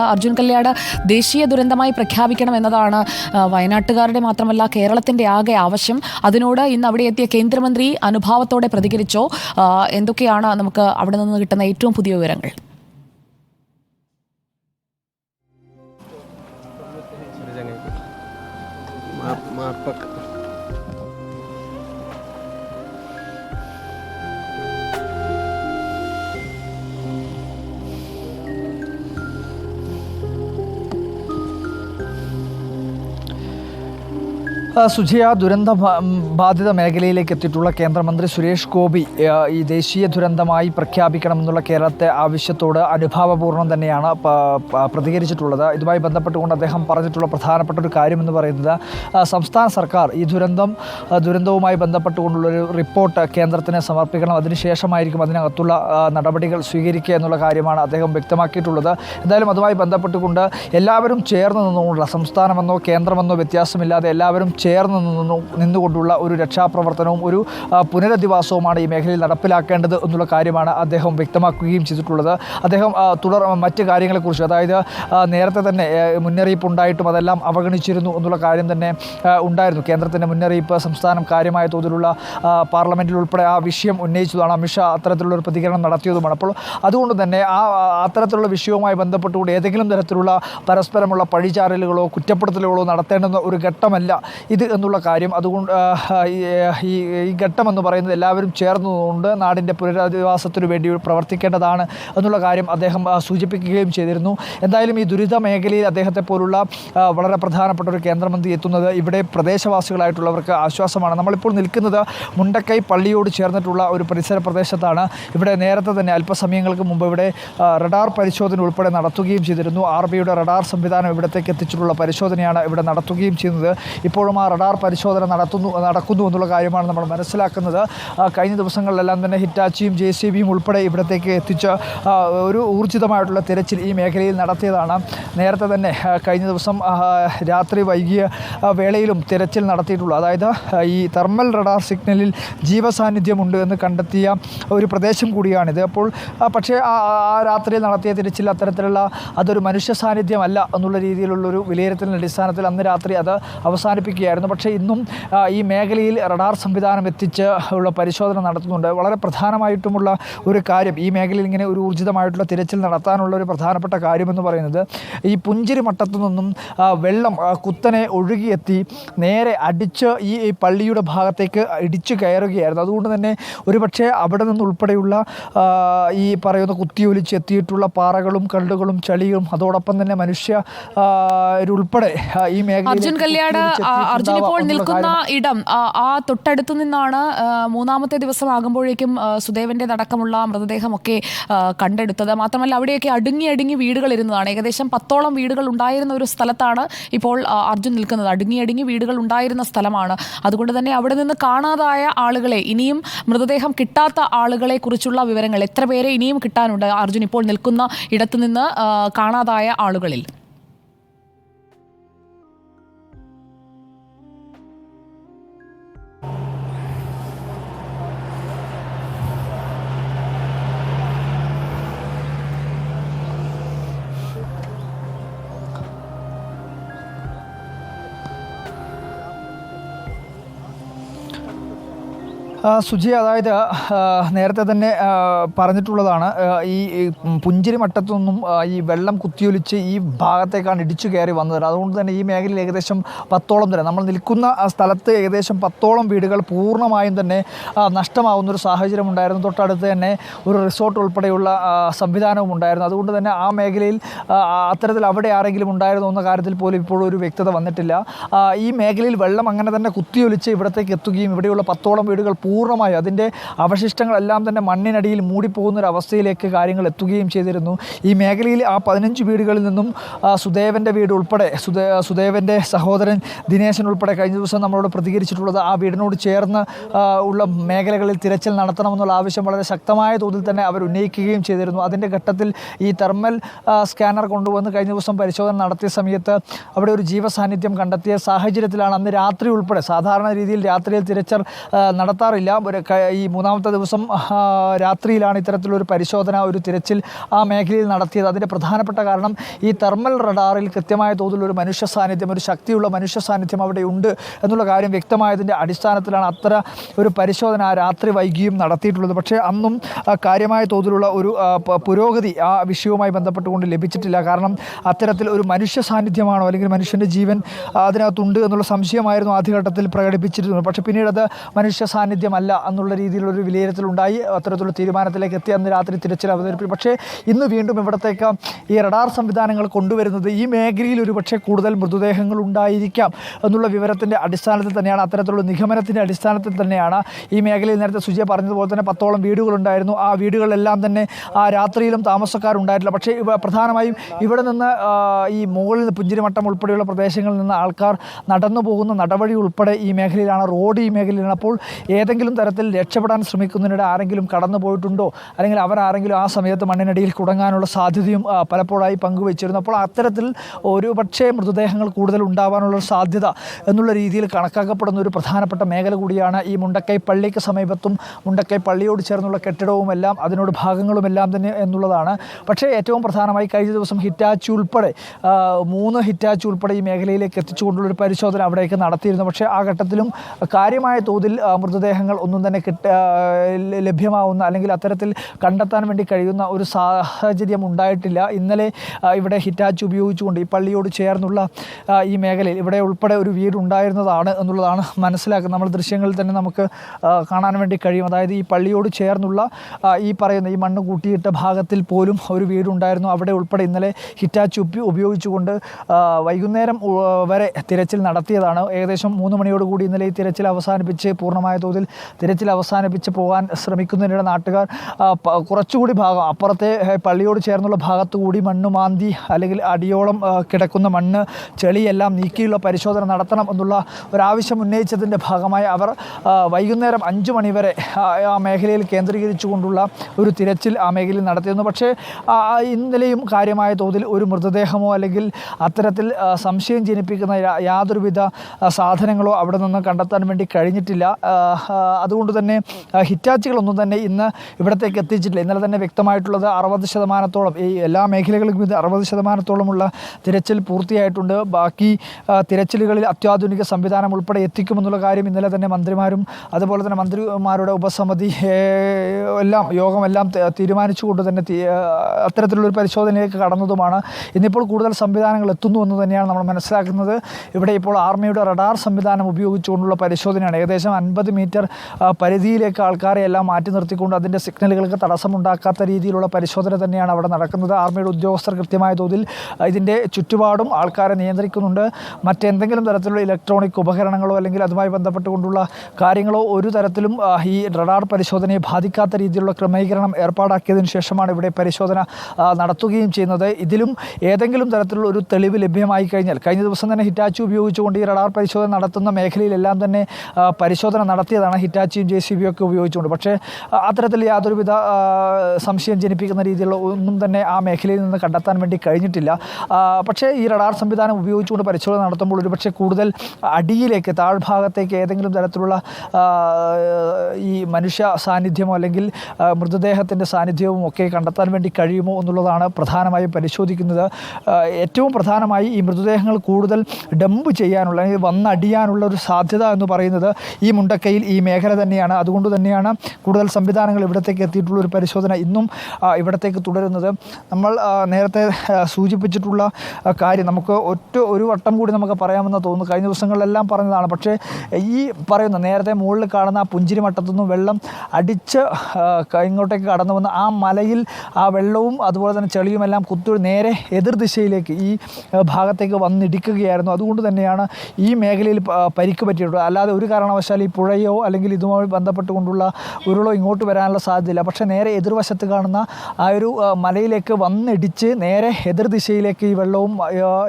അർജുൻ കല്യാട് ദേശീയ ദുരന്തമായി പ്രഖ്യാപിക്കണം എന്നതാണ് വയനാട്ടുകാരുടെ മാത്രമല്ല കേരളത്തിന്റെ ആകെ ആവശ്യം. അതിനോട് ഇന്ന് അവിടെ എത്തിയ കേന്ദ്രമന്ത്രി അനുഭാവത്തോടെ പ്രതികരിച്ചോ? എന്തൊക്കെയാണ് നമുക്ക് അവിടെ നിന്ന് കിട്ടുന്ന ഏറ്റവും പുതിയ വിവരങ്ങൾ? മാർപ്പക്ക സുജിയ ദുരന്ത ബാധിത മേഖലയിലേക്ക് എത്തിയിട്ടുള്ള കേന്ദ്രമന്ത്രി സുരേഷ് ഗോപി ഈ ദേശീയ ദുരന്തമായി പ്രഖ്യാപിക്കണമെന്നുള്ള കേരളത്തെ ആവശ്യത്തോട് അനുഭാവപൂർണം തന്നെയാണ് പ്രതികരിച്ചിട്ടുള്ളത്. ഇതുമായി ബന്ധപ്പെട്ടുകൊണ്ട് അദ്ദേഹം പറഞ്ഞിട്ടുള്ള പ്രധാനപ്പെട്ട ഒരു കാര്യമെന്ന് പറയുന്നത് സംസ്ഥാന സർക്കാർ ഈ ദുരന്തം ദുരന്തവുമായി ബന്ധപ്പെട്ടുകൊണ്ടുള്ളൊരു റിപ്പോർട്ട് കേന്ദ്രത്തിന് സമർപ്പിക്കണം. അതിനുശേഷമായിരിക്കും അതിനകത്തുള്ള നടപടികൾ സ്വീകരിക്കുക എന്നുള്ള കാര്യമാണ് അദ്ദേഹം വ്യക്തമാക്കിയിട്ടുള്ളത്. എന്തായാലും അതുമായി ബന്ധപ്പെട്ടുകൊണ്ട് എല്ലാവരും ചേർന്ന് നിന്നുകൊണ്ടുള്ള സംസ്ഥാനമെന്നോ കേന്ദ്രമെന്നോ വ്യത്യാസമില്ലാതെ എല്ലാവരും ചേർന്ന് നിന്നു നിന്നുകൊണ്ടുള്ള ഒരു രക്ഷാപ്രവർത്തനവും ഒരു പുനരധിവാസവുമാണ് ഈ മേഖലയിൽ നടപ്പിലാക്കേണ്ടത് എന്നുള്ള കാര്യമാണ് അദ്ദേഹം വ്യക്തമാക്കുകയും ചെയ്തിട്ടുള്ളത്. അദ്ദേഹം തുടർ മറ്റ് കാര്യങ്ങളെക്കുറിച്ച് അതായത് നേരത്തെ തന്നെ മുന്നറിയിപ്പ് ഉണ്ടായിട്ടും അതെല്ലാം അവഗണിച്ചിരുന്നു എന്നുള്ള കാര്യം തന്നെ ഉണ്ടായിരുന്നു. കേന്ദ്രത്തിന്റെ മുന്നറിയിപ്പ് സംസ്ഥാനം കാര്യമായ തോതിലുള്ള പാർലമെന്റിൽ ഉൾപ്പെടെ ആ വിഷയം ഉന്നയിച്ചതാണ്. അമിത്ഷാ അത്തരത്തിലുള്ള ഒരു പ്രതികരണം നടത്തിയതുമാണ്. അപ്പോൾ അതുകൊണ്ട് തന്നെ ആ ആ, അത്തരത്തിലുള്ള വിഷയവുമായി ബന്ധപ്പെട്ടുകൊണ്ട് ഏതെങ്കിലും തരത്തിലുള്ള പരസ്പരമുള്ള പഴിചാരലുകളോ കുറ്റപ്പെടുത്തലുകളോ നടത്തേണ്ടുന്ന ഒരു ഘട്ടമല്ല ഇത് എന്നുള്ള കാര്യം. അതുകൊണ്ട് ഈ ഈ ഈ ഘട്ടം എന്ന് പറയുന്നത് എല്ലാവരും ചേർന്നതുകൊണ്ട് നാടിന്റെ പുനരധിവാസത്തിനു വേണ്ടി പ്രവർത്തിക്കേണ്ടതാണ് എന്നുള്ള കാര്യം അദ്ദേഹം സൂചിപ്പിക്കുകയും ചെയ്തിരുന്നു. എന്തായാലും ഈ ദുരിത മേഖലയിൽ അദ്ദേഹത്തെ പോലുള്ള വളരെ പ്രധാനപ്പെട്ട ഒരു കേന്ദ്രമന്ത്രി എത്തുന്നത് ഇവിടെ പ്രദേശവാസികളായിട്ടുള്ളവർക്ക് ആശ്വാസമാണ്. നമ്മളിപ്പോൾ നിൽക്കുന്നത് മുണ്ടക്കൈ പള്ളിയോട് ചേർന്നിട്ടുള്ള ഒരു പരിസര പ്രദേശത്താണ്. ഇവിടെ നേരത്തെ തന്നെ അല്പസമയങ്ങൾക്ക് മുമ്പ് ഇവിടെ റഡാർ പരിശോധന ഉൾപ്പെടെ നടത്തുകയും ചെയ്തിരുന്നു. ആർ ബിയുടെ റഡാർ സംവിധാനം ഇവിടത്തേക്ക് എത്തിച്ചിട്ടുള്ള പരിശോധനയാണ് ഇവിടെ നടത്തുകയും ചെയ്യുന്നത്. ഇപ്പോഴും റഡാർ പരിശോധന നടത്തുന്നു നടക്കുന്നു എന്നുള്ള കാര്യമാണ് നമ്മൾ മനസ്സിലാക്കുന്നത്. കഴിഞ്ഞ ദിവസങ്ങളിലെല്ലാം തന്നെ ഹിറ്റാച്ചിയും ജെ സി ബിയും ഉൾപ്പെടെ ഇവിടത്തേക്ക് എത്തിച്ച ഒരു ഊർജിതമായിട്ടുള്ള തിരച്ചിൽ ഈ മേഖലയിൽ നടത്തിയതാണ്. നേരത്തെ തന്നെ കഴിഞ്ഞ ദിവസം രാത്രി വൈകിയ വേളയിലും തിരച്ചിൽ നടത്തിയിട്ടുള്ളൂ. അതായത് ഈ തെർമൽ റഡാർ സിഗ്നലിൽ ജീവസാന്നിധ്യമുണ്ട് എന്ന് കണ്ടെത്തിയ ഒരു പ്രദേശം കൂടിയാണിത്. അപ്പോൾ പക്ഷേ ആ രാത്രി നടത്തിയ തിരച്ചിൽ അത്തരത്തിലുള്ള അതൊരു മനുഷ്യ സാന്നിധ്യമല്ല എന്നുള്ള രീതിയിലുള്ളൊരു വിലയിരുത്തലിന്റെ അടിസ്ഥാനത്തിൽ അന്ന് രാത്രി അത് അവസാനിപ്പിക്കുകയായിരുന്നു പക്ഷേ ഇന്നും ഈ മേഖലയിൽ റഡാർ സംവിധാനം എത്തിച്ച് ഉള്ള പരിശോധന നടത്തുന്നുണ്ട്. വളരെ പ്രധാനമായിട്ടുമുള്ള ഒരു കാര്യം ഈ മേഖലയിൽ ഇങ്ങനെ ഒരു ഊർജിതമായിട്ടുള്ള തിരച്ചിൽ നടത്താനുള്ള ഒരു പ്രധാനപ്പെട്ട കാര്യമെന്ന് പറയുന്നത് ഈ പുഞ്ചിരി മട്ടത്തു നിന്നും വെള്ളം കുത്തനെ ഒഴുകിയെത്തി നേരെ അടിച്ച് ഈ പള്ളിയുടെ ഭാഗത്തേക്ക് ഇടിച്ചു കയറുകയായിരുന്നു. അതുകൊണ്ട് തന്നെ ഒരുപക്ഷെ അവിടെ നിന്നുൾപ്പെടെയുള്ള ഈ പറയുന്ന കുത്തിയൊലിച്ച് എത്തിയിട്ടുള്ള പാറകളും കല്ലുകളും ചളിയും അതോടൊപ്പം തന്നെ മനുഷ്യ ഉൾപ്പെടെ ഈ മേഖല അർജുൻ കല്യാട് അർജുൻ ഇപ്പോൾ നിൽക്കുന്ന ഇടം ആ, തൊട്ടടുത്തു നിന്നാണ് മൂന്നാമത്തെ ദിവസം ആകുമ്പോഴേക്കും സുദേവന്റെ അടക്കമുള്ള മൃതദേഹമൊക്കെ ഒക്കെ കണ്ടെടുത്തത്. മാത്രമല്ല അവിടെയൊക്കെ അടുങ്ങി അടുങ്ങി വീടുകൾ ഇരുന്നതാണ്. ഏകദേശം പത്തോളം വീടുകൾ ഉണ്ടായിരുന്ന ഒരു സ്ഥലത്താണ് ഇപ്പോൾ അർജുൻ നിൽക്കുന്നത്. അടുങ്ങി അടുങ്ങി വീടുകൾ ഉണ്ടായിരുന്ന സ്ഥലമാണ്. അതുകൊണ്ട് തന്നെ അവിടെ നിന്ന് കാണാതായ ആളുകളെ ഇനിയും മൃതദേഹം കിട്ടാത്ത ആളുകളെ കുറിച്ചുള്ള വിവരങ്ങൾ എത്ര പേരെ ഇനിയും കിട്ടാനുണ്ട്? അർജുൻ ഇപ്പോൾ നിൽക്കുന്ന ഇടത്തു നിന്ന് കാണാതായ ആളുകളിൽ. സുജി അതായത് നേരത്തെ തന്നെ പറഞ്ഞിട്ടുള്ളതാണ് ഈ പുഞ്ചിരി മട്ടത്തു നിന്നും ഈ വെള്ളം കുത്തിയൊലിച്ച് ഈ ഭാഗത്തേക്കാണ് ഇടിച്ചു കയറി വന്നത്. അതുകൊണ്ട് തന്നെ ഈ മേഖലയിൽ ഏകദേശം പത്തോളം തന്നെ നമ്മൾ നിൽക്കുന്ന സ്ഥലത്ത് ഏകദേശം പത്തോളം വീടുകൾ പൂർണമായും തന്നെ നഷ്ടമാവുന്നൊരു സാഹചര്യം ഉണ്ടായിരുന്നു. തൊട്ടടുത്ത് തന്നെ ഒരു റിസോർട്ട് ഉൾപ്പെടെയുള്ള സംവിധാനവും ഉണ്ടായിരുന്നു. അതുകൊണ്ട് തന്നെ ആ മേഖലയിൽ അത്തരത്തിൽ അവിടെ ആരെങ്കിലും ഉണ്ടായിരുന്നു എന്ന കാര്യത്തിൽ പോലും ഇപ്പോഴും ഒരു വ്യക്തത വന്നിട്ടില്ല. ഈ മേഖലയിൽ വെള്ളം അങ്ങനെ തന്നെ കുത്തിയൊലിച്ച് ഇവിടത്തേക്ക് എത്തുകയും ഇവിടെയുള്ള പത്തോളം വീടുകൾ പൂർണമായും അതിന്റെ അവശിഷ്ടങ്ങളെല്ലാം തന്നെ മണ്ണിനടിയിൽ മൂടിപ്പോകുന്ന ഒരു അവസ്ഥയിലേക്ക് കാര്യങ്ങൾ എത്തുകയും ചെയ്തിരുന്നു. ഈ മേഖലയിൽ ആ പതിനഞ്ച് വീടുകളിൽ നിന്നും സുദേവന്റെ വീട് ഉൾപ്പെടെ സുദേ സുദേവന്റെ സഹോദരൻ ദിനേശൻ ഉൾപ്പെടെ കഴിഞ്ഞ ദിവസം നമ്മളോട് പ്രതികരിച്ചിട്ടുള്ളത് ആ വീടിനോട് ചേർന്ന് ഉള്ള മേഖലകളിൽ തിരച്ചിൽ നടത്തണമെന്നുള്ള ആവശ്യം വളരെ ശക്തമായ തോതിൽ തന്നെ അവർ ഉന്നയിക്കുകയും ചെയ്തിരുന്നു. അതിന്റെ ഘട്ടത്തിൽ ഈ തെർമൽ സ്കാനർ കൊണ്ടുവന്ന് കഴിഞ്ഞ ദിവസം പരിശോധന നടത്തിയ സമയത്ത് അവിടെ ഒരു ജീവസാന്നിധ്യം കണ്ടെത്തിയ സാഹചര്യത്തിലാണ് അന്ന് രാത്രി ഉൾപ്പെടെ സാധാരണ രീതിയിൽ രാത്രിയിൽ തിരച്ചിൽ നടത്താറില്ല. ക- ഈ മൂന്നാമത്തെ ദിവസം രാത്രിയിലാണ് ഇത്തരത്തിലൊരു പരിശോധന ഒരു തിരച്ചിൽ ആ മേഖലയിൽ നടത്തിയത്. അതിന്റെ പ്രധാനപ്പെട്ട കാരണം ഈ തെർമൽ റഡാറിൽ കൃത്യമായ തോതിലൊരു മനുഷ്യ സാന്നിധ്യം ഒരു ശക്തിയുള്ള മനുഷ്യ സാന്നിധ്യം അവിടെ ഉണ്ട് എന്നുള്ള കാര്യം വ്യക്തമായതിന്റെ അടിസ്ഥാനത്തിലാണ് അത്ര ഒരു പരിശോധന രാത്രി വൈകിയും നടത്തിയിട്ടുള്ളത്. പക്ഷേ അന്നും കാര്യമായ തോതിലുള്ള ഒരു പുരോഗതി ആ വിഷയവുമായി ബന്ധപ്പെട്ടുകൊണ്ട് ലഭിച്ചിട്ടില്ല. കാരണം അത്തരത്തിൽ ഒരു മനുഷ്യ സാന്നിധ്യമാണോ അല്ലെങ്കിൽ മനുഷ്യന്റെ ജീവൻ അതിനകത്തുണ്ട് എന്നുള്ള സംശയമായിരുന്നു ആദ്യഘട്ടത്തിൽ പ്രകടിപ്പിച്ചിരുന്നത്. പക്ഷേ പിന്നീട് അത് മനുഷ്യ സാന്നിധ്യമല്ല എന്നുള്ള രീതിയിലുള്ളൊരു വിലയിരുത്തലുണ്ടായി. അത്തരത്തിലുള്ള തീരുമാനത്തിലേക്ക് എത്തി. അന്ന് രാത്രി തിരച്ചിൽ അവതരിപ്പിച്ചു. പക്ഷേ ഇന്ന് വീണ്ടും ഇവിടത്തേക്ക് ഈ റഡാർ സംവിധാനങ്ങൾ കൊണ്ടുവരുന്നത് ഈ മേഖലയിൽ ഒരു പക്ഷേ കൂടുതൽ മൃതദേഹങ്ങൾ ഉണ്ടായിരിക്കാം എന്നുള്ള വിവരത്തിന്റെ അടിസ്ഥാനത്തിൽ തന്നെയാണ് അത്തരത്തിലുള്ള നിഗമനത്തിന്റെ അടിസ്ഥാനത്തിൽ തന്നെയാണ് ഈ മേഖലയിൽ നേരത്തെ സുജിയ പറഞ്ഞതുപോലെ തന്നെ പത്തോളം വീടുകളുണ്ടായിരുന്നു. ആ വീടുകളിലെല്ലാം തന്നെ ആ രാത്രിയിലും താമസക്കാരുണ്ടായിട്ടില്ല. പക്ഷേ പ്രധാനമായും ഇവിടെ നിന്ന് ഈ മുകളിൽ പുഞ്ചിരിമട്ടം ഉൾപ്പെടെയുള്ള പ്രദേശങ്ങളിൽ നിന്ന് ആൾക്കാർ നടന്നു പോകുന്ന നടവഴി ഉൾപ്പെടെ ഈ മേഖലയിലാണ് റോഡ് ഈ മേഖലയിലാണ്. അപ്പോൾ ഏതെങ്കിലും തരത്തിൽ രക്ഷപ്പെടാൻ ശ്രമിക്കുന്നതിനിടെ ആരെങ്കിലും കടന്നു പോയിട്ടുണ്ടോ? അല്ലെങ്കിൽ അവരാരെങ്കിലും ആ സമയത്ത് മണ്ണിനടിയിൽ കുടങ്ങാനുള്ള സാധ്യതയും പലപ്പോഴായി പങ്കുവച്ചിരുന്നു. അപ്പോൾ അത്തരത്തിൽ ഒരു പക്ഷേ മൃതദേഹങ്ങൾ കൂടുതൽ ഉണ്ടാവാനുള്ള സാധ്യത എന്നുള്ള രീതിയിൽ കണക്കാക്കപ്പെടുന്ന ഒരു പ്രധാനപ്പെട്ട മേഖല കൂടിയാണ് ഈ മുണ്ടക്കൈ പള്ളിക്ക് സമീപത്തും മുണ്ടക്കൈ പള്ളിയോട് ചേർന്നുള്ള കെട്ടിടവുമെല്ലാം അതിനോട് ഭാഗങ്ങളുമെല്ലാം തന്നെ എന്നുള്ളതാണ്. പക്ഷേ ഏറ്റവും പ്രധാനമായി കഴിഞ്ഞ ദിവസം ഹിറ്റാച്ചി ഉൾപ്പെടെ മൂന്ന് ഹിറ്റാച്ചി ഉൾപ്പെടെ ഈ മേഖലയിലേക്ക് എത്തിച്ചുകൊണ്ടുള്ളൊരു പരിശോധന അവിടേക്ക് നടത്തിയിരുന്നു. പക്ഷേ ആ ഘട്ടത്തിലും കാര്യമായ തോതിൽ ആ, മൃതദേഹങ്ങൾ ഒന്നും തന്നെ കിട്ട ലഭ്യമാവുന്ന അല്ലെങ്കിൽ അത്തരത്തിൽ കണ്ടെത്താൻ വേണ്ടി കഴിയുന്ന ഒരു സാഹചര്യം ഉണ്ടായിട്ടില്ല. ഇന്നലെ ഇവിടെ ഹിറ്റാച്ച് ഉപയോഗിച്ചുകൊണ്ട് ഈ പള്ളിയോട് ചേർന്നുള്ള ഈ മേഖലയിൽ ഇവിടെ ഉൾപ്പെടെ ഒരു വീടുണ്ടായിരുന്നതാണ് എന്നുള്ളതാണ് മനസ്സിലാക്കുന്നത്. നമ്മൾ ദൃശ്യങ്ങളിൽ തന്നെ നമുക്ക് കാണാൻ വേണ്ടി കഴിയും. അതായത് ഈ പള്ളിയോട് ചേർന്നുള്ള ഈ പറയുന്ന ഈ മണ്ണ് കൂട്ടിയിട്ട ഭാഗത്തിൽ പോലും ഒരു വീടുണ്ടായിരുന്നു അവിടെ ഉൾപ്പെടെ ഇന്നലെ ഹിറ്റാച്ച് ഉപ- ഉപയോഗിച്ചുകൊണ്ട് വൈകുന്നേരം വരെ തിരച്ചിൽ നടത്തിയതാണ്. ഏകദേശം മൂന്ന് മണിയോടുകൂടി ഇന്നലെ ഈ തിരച്ചിൽ അവസാനിപ്പിച്ച് പൂർണമായ തോതിൽ തിരച്ചിൽ അവസാനിപ്പിച്ച് പോകാൻ ശ്രമിക്കുന്നതിനിടെ നാട്ടുകാർ കുറച്ചുകൂടി ഭാഗം അപ്പുറത്തെ പള്ളിയോട് ചേർന്നുള്ള ഭാഗത്തു കൂടി മണ്ണ് മാന്തി അല്ലെങ്കിൽ അടിയോളം കിടക്കുന്ന മണ്ണ് ചെളിയെല്ലാം നീക്കിയുള്ള പരിശോധന നടത്തണം എന്നുള്ള ഒരാവശ്യം ഉന്നയിച്ചതിന്റെ ഭാഗമായി അവർ വൈകുന്നേരം അഞ്ച് മണിവരെ ആ, മേഖലയിൽ കേന്ദ്രീകരിച്ചുകൊണ്ടുള്ള ഒരു തിരച്ചിൽ ആ മേഖലയിൽ നടത്തിയിരുന്നു. പക്ഷേ ഇന്നലെയും കാര്യമായ തോതിൽ ഒരു മൃതദേഹമോ അല്ലെങ്കിൽ അത്തരത്തിൽ സംശയം ജനിപ്പിക്കുന്ന യാതൊരുവിധ സാധനങ്ങളോ അവിടെ നിന്ന് കണ്ടെത്താൻ വേണ്ടി കഴിഞ്ഞിട്ടില്ല. അതുകൊണ്ട് തന്നെ ഹിറ്റാച്ചുകളൊന്നും തന്നെ ഇന്ന് ഇവിടത്തേക്ക് എത്തിച്ചിട്ടില്ല. ഇന്നലെ തന്നെ വ്യക്തമായിട്ടുള്ളത് അറുപത് ശതമാനത്തോളം ഈ എല്ലാ മേഖലകളിലും ഇത് അറുപത് ശതമാനത്തോളമുള്ള തിരച്ചിൽ പൂർത്തിയായിട്ടുണ്ട്. ബാക്കി തിരച്ചിലുകളിൽ അത്യാധുനിക സംവിധാനം ഉൾപ്പെടെ എത്തിക്കുമെന്നുള്ള കാര്യം ഇന്നലെ തന്നെ മന്ത്രിമാരും അതുപോലെ തന്നെ മന്ത്രിമാരുടെ ഉപസമിതി എല്ലാം യോഗമെല്ലാം തീരുമാനിച്ചുകൊണ്ട് തന്നെ അത്തരത്തിലുള്ളൊരു പരിശോധനയിലേക്ക് കടന്നതുമാണ്. ഇന്നിപ്പോൾ കൂടുതൽ സംവിധാനങ്ങൾ എത്തുന്നു എന്ന് തന്നെയാണ് നമ്മൾ മനസ്സിലാക്കുന്നത്. ഇവിടെ ഇപ്പോൾ ആർമിയുടെ റഡാർ സംവിധാനം ഉപയോഗിച്ചുകൊണ്ടുള്ള പരിശോധനയാണ്. ഏകദേശം അൻപത് മീറ്റർ പരിധിയിലേക്ക് ആൾക്കാരെ എല്ലാം മാറ്റി നിർത്തിക്കൊണ്ട് അതിന്റെ സിഗ്നലുകൾക്ക് തടസ്സമുണ്ടാക്കാത്ത രീതിയിലുള്ള പരിശോധന തന്നെയാണ് അവിടെ നടക്കുന്നത്. ആർമിയുടെ ഉദ്യോഗസ്ഥർ കൃത്യമായ തോതിൽ ഇതിന്റെ ചുറ്റുപാടും ആൾക്കാരെ നിയന്ത്രിക്കുന്നുണ്ട്. മറ്റെന്തെങ്കിലും തരത്തിലുള്ള ഇലക്ട്രോണിക് ഉപകരണങ്ങളോ അല്ലെങ്കിൽ അതുമായി ബന്ധപ്പെട്ടുകൊണ്ടുള്ള കാര്യങ്ങളോ ഒരു തരത്തിലും ഈ റഡാർ പരിശോധനയെ ബാധിക്കാത്ത രീതിയിലുള്ള ക്രമീകരണം ഏർപ്പാടാക്കിയതിനു ശേഷമാണ് ഇവിടെ പരിശോധന നടത്തുകയും ചെയ്യുന്നത്. ഇതിലും ഏതെങ്കിലും തരത്തിലുള്ള ഒരു തെളിവ് ലഭ്യമായി കഴിഞ്ഞാൽ കഴിഞ്ഞ ദിവസം തന്നെ ഹിറ്റാച്ചി ഉപയോഗിച്ചുകൊണ്ട് ഈ റഡാർ പരിശോധന നടത്തുന്ന മേഖലയിലെല്ലാം തന്നെ പരിശോധന നടത്തിയതാണ്. ഹിറ്റാച്ചിയും ജെ സി ബിയും ഒക്കെ ഉപയോഗിച്ചുകൊണ്ട്. പക്ഷേ അത്തരത്തിൽ യാതൊരുവിധ സംശയം ജനിപ്പിക്കുന്ന രീതിയിലുള്ള ഒന്നും തന്നെ ആ മേഖലയിൽ നിന്ന് കണ്ടെത്താൻ വേണ്ടി കഴിഞ്ഞിട്ടില്ല. പക്ഷേ ഈ റഡാർ സംവിധാനം ഉപയോഗിച്ചുകൊണ്ട് പരിശോധന നടത്തുമ്പോൾ ഒരുപക്ഷെ കൂടുതൽ അടിയിലേക്ക് താഴ്ഭാഗത്തേക്ക് ഏതെങ്കിലും തരത്തിലുള്ള ഈ മനുഷ്യ സാന്നിധ്യമോ അല്ലെങ്കിൽ മൃതദേഹത്തിന്റെ സാന്നിധ്യവും ഒക്കെ കണ്ടെത്താൻ വേണ്ടി കഴിയുമോ എന്നുള്ളതാണ് പ്രധാനമായും പരിശോധിക്കുന്നത്. ഏറ്റവും പ്രധാനമായി ഈ മൃതദേഹങ്ങൾ കൂടുതൽ ഡംപ് ചെയ്യാനുള്ള അല്ലെങ്കിൽ വന്നടിയാനുള്ള ഒരു സാധ്യത എന്ന് പറയുന്നത് ഈ മുണ്ടക്കയിൽ ഈ മേഖല തന്നെയാണ്. അതുകൊണ്ട് തന്നെയാണ് കൂടുതൽ സംവിധാനങ്ങൾ ഇവിടത്തേക്ക് എത്തിയിട്ടുള്ള ഒരു പരിശോധന ഇന്നും ഇവിടത്തേക്ക് തുടരുന്നത്. നമ്മൾ നേരത്തെ സൂചിപ്പിച്ചിട്ടുള്ള കാര്യം നമുക്ക് ഒറ്റ ഒരു വട്ടം കൂടി നമുക്ക് പറയാമെന്ന് തോന്നുന്നു. കഴിഞ്ഞ ദിവസങ്ങളിലെല്ലാം പറഞ്ഞതാണ്. പക്ഷേ ഈ പറയുന്ന നേരത്തെ മുകളിൽ കാണുന്ന ആ പുഞ്ചിരി മട്ടത്തുനിന്നും വെള്ളം അടിച്ച് ഇങ്ങോട്ടേക്ക് കടന്നു വന്ന് ആ മലയിൽ ആ വെള്ളവും അതുപോലെ തന്നെ ചെളിയുമെല്ലാം കുത്തു നേരെ എതിർദിശയിലേക്ക് ഈ ഭാഗത്തേക്ക് വന്നിടിക്കുകയായിരുന്നു. അതുകൊണ്ട് തന്നെയാണ് ഈ മേഖലയിൽ പരിക്ക് പറ്റിയിട്ടുള്ളത്. അല്ലാതെ ഒരു കാരണവശാൽ ഈ പുഴയോ അല്ലെങ്കിൽ ഇതുമായി ബന്ധപ്പെട്ടുകൊണ്ടുള്ള ഉരുളോ ഇങ്ങോട്ട് വരാനുള്ള സാധ്യതയില്ല. പക്ഷേ നേരെ എതിർവശത്ത് കാണുന്ന ആ ഒരു മലയിലേക്ക് വന്നിടിച്ച് നേരെ എതിർ ദിശയിലേക്ക് ഈ വെള്ളവും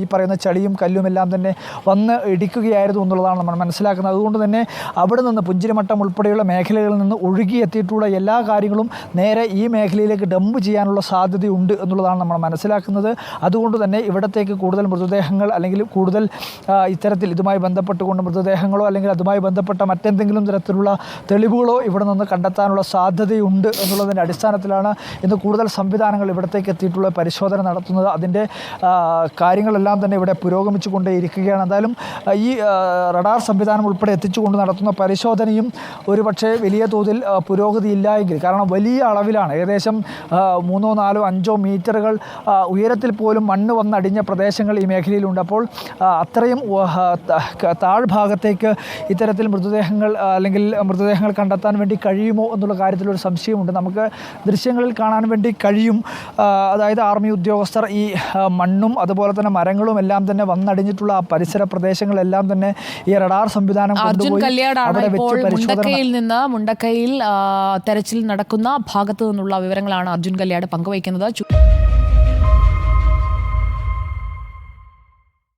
ഈ പറയുന്ന ചളിയും കല്ലും എല്ലാം തന്നെ വന്ന് ഇടിക്കുകയായിരുന്നു എന്നുള്ളതാണ് നമ്മൾ മനസ്സിലാക്കുന്നത്. അതുകൊണ്ട് തന്നെ അവിടെ നിന്ന് പുഞ്ചിരിമട്ടം ഉൾപ്പെടെയുള്ള മേഖലകളിൽ നിന്ന് ഒഴുകി ഒഴുകിയെത്തിയിട്ടുള്ള എല്ലാ കാര്യങ്ങളും നേരെ ഈ മേഖലയിലേക്ക് ഡംപ് ചെയ്യാനുള്ള സാധ്യതയുണ്ട് എന്നുള്ളതാണ് നമ്മൾ മനസ്സിലാക്കുന്നത്. അതുകൊണ്ട് തന്നെ ഇവിടത്തേക്ക് കൂടുതൽ മൃതദേഹങ്ങൾ അല്ലെങ്കിൽ കൂടുതൽ ഇത്തരത്തിൽ ഇതുമായി ബന്ധപ്പെട്ടുകൊണ്ട് മൃതദേഹങ്ങളോ അല്ലെങ്കിൽ അതുമായി ബന്ധപ്പെട്ട മറ്റെന്തെങ്കിലും തരത്തിലുള്ള തരത്തിലുള്ള തെളിവുകളോ ഇവിടെ നിന്ന് കണ്ടെത്താനുള്ള സാധ്യതയുണ്ട് എന്നുള്ളതിന്റെ അടിസ്ഥാനത്തിലാണ് ഇന്ന് കൂടുതൽ സംവിധാനങ്ങൾ ഇവിടത്തേക്ക് എത്തിയിട്ടുള്ള പരിശോധന നടത്തുന്നത്. അതിന്റെ കാര്യങ്ങളെല്ലാം തന്നെ ഇവിടെ പുരോഗമിച്ചു കൊണ്ടേയിരിക്കുകയാണ് എന്തായാലും ഈ റഡാർ സംവിധാനം ഉൾപ്പെടെ എത്തിച്ചുകൊണ്ട് നടത്തുന്ന പരിശോധനയും ഒരുപക്ഷെ വലിയ തോതിൽ പുരോഗതി പുരോഗതിയില്ല എങ്കിൽ കാരണം വലിയ അളവിലാണ്. ഏകദേശം മൂന്നോ നാലോ അഞ്ചോ മീറ്ററുകൾ ഉയരത്തിൽ പോലും മണ്ണ് വന്നടിഞ്ഞ പ്രദേശങ്ങൾ ഈ മേഖലയിലുണ്ട്. അപ്പോൾ അത്രയും താഴ്ഭാഗത്തേക്ക് ഇത്തരത്തിൽ മൃതദേഹങ്ങൾ അല്ലെങ്കിൽ മൃതദേഹങ്ങൾ കണ്ടെത്താൻ വേണ്ടി കഴിയുമോ എന്നുള്ള കാര്യത്തിലൊരു സംശയമുണ്ട്. നമുക്ക് ദൃശ്യങ്ങളിൽ കാണാൻ വേണ്ടി കഴിയും. അതായത് ആർമി ഉദ്യോഗസ്ഥർ ഈ മണ്ണും അതുപോലെ തന്നെ മരങ്ങളും എല്ലാം തന്നെ വന്നടിഞ്ഞിട്ടുള്ള ആ പരിസര പ്രദേശങ്ങളെല്ലാം തന്നെ ഈ റഡാർ സംവിധാനം അർജുൻ കല്യാടാണ് ഇപ്പോൾ മുണ്ടക്കയിൽ നിന്ന് മുണ്ടക്കയിൽ തെരച്ചിൽ നടക്കുന്ന ഭാഗത്തു നിന്നുള്ള വിവരങ്ങളാണ് അർജുൻ കല്യാട് പങ്കുവയ്ക്കുന്നത്.